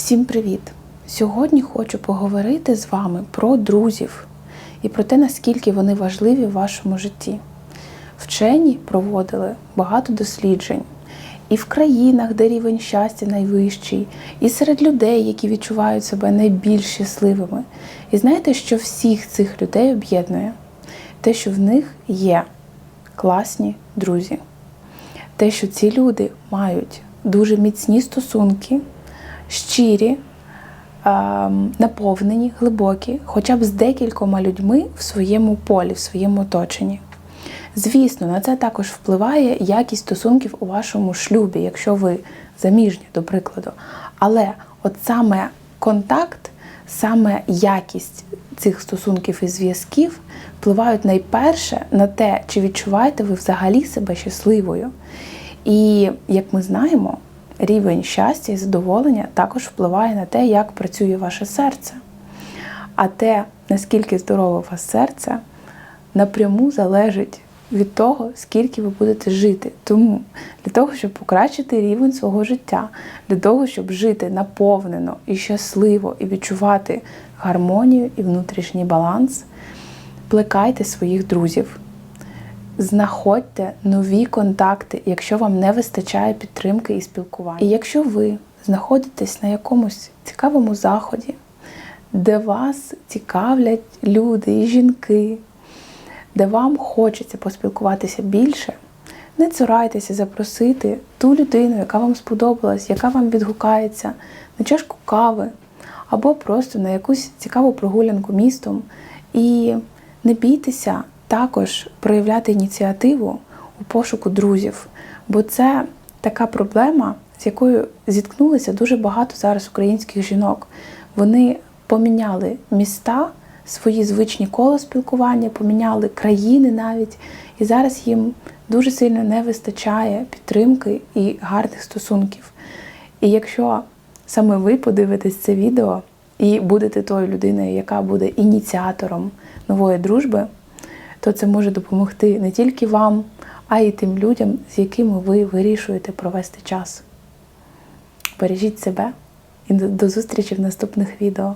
Всім привіт! Сьогодні хочу поговорити з вами про друзів і про те, наскільки вони важливі в вашому житті. Вчені проводили багато досліджень і в країнах, де рівень щастя найвищий, і серед людей, які відчувають себе найбільш щасливими. І знаєте, що всіх цих людей об'єднує? Те, що в них є класні друзі. Те, що ці люди мають дуже міцні стосунки, щирі, ем, наповнені, глибокі, хоча б з декількома людьми в своєму полі, в своєму оточенні. Звісно, на це також впливає якість стосунків у вашому шлюбі, якщо ви заміжні, до прикладу. Але от саме контакт, саме якість цих стосунків і зв'язків впливають найперше на те, чи відчуваєте ви взагалі себе щасливою. І як ми знаємо, рівень щастя і задоволення також впливає на те, як працює ваше серце. А те, наскільки здорове у вас серце, напряму залежить від того, скільки ви будете жити. Тому для того, щоб покращити рівень свого життя, для того, щоб жити наповнено і щасливо, і відчувати гармонію і внутрішній баланс, плекайте своїх друзів. Знаходьте нові контакти, якщо вам не вистачає підтримки і спілкування. І якщо ви знаходитесь на якомусь цікавому заході, де вас цікавлять люди і жінки, де вам хочеться поспілкуватися більше, не цурайтеся запросити ту людину, яка вам сподобалась, яка вам відгукається, на чашку кави або просто на якусь цікаву прогулянку містом. І не бійтеся також проявляти ініціативу у пошуку друзів, бо це така проблема, з якою зіткнулися дуже багато зараз українських жінок. Вони поміняли міста, свої звичні коло спілкування, поміняли країни навіть, і зараз їм дуже сильно не вистачає підтримки і гарних стосунків. І якщо саме ви подивитесь це відео і будете тою людиною, яка буде ініціатором нової дружби, то це може допомогти не тільки вам, а й тим людям, з якими ви вирішуєте провести час. Бережіть себе і до зустрічі в наступних відео.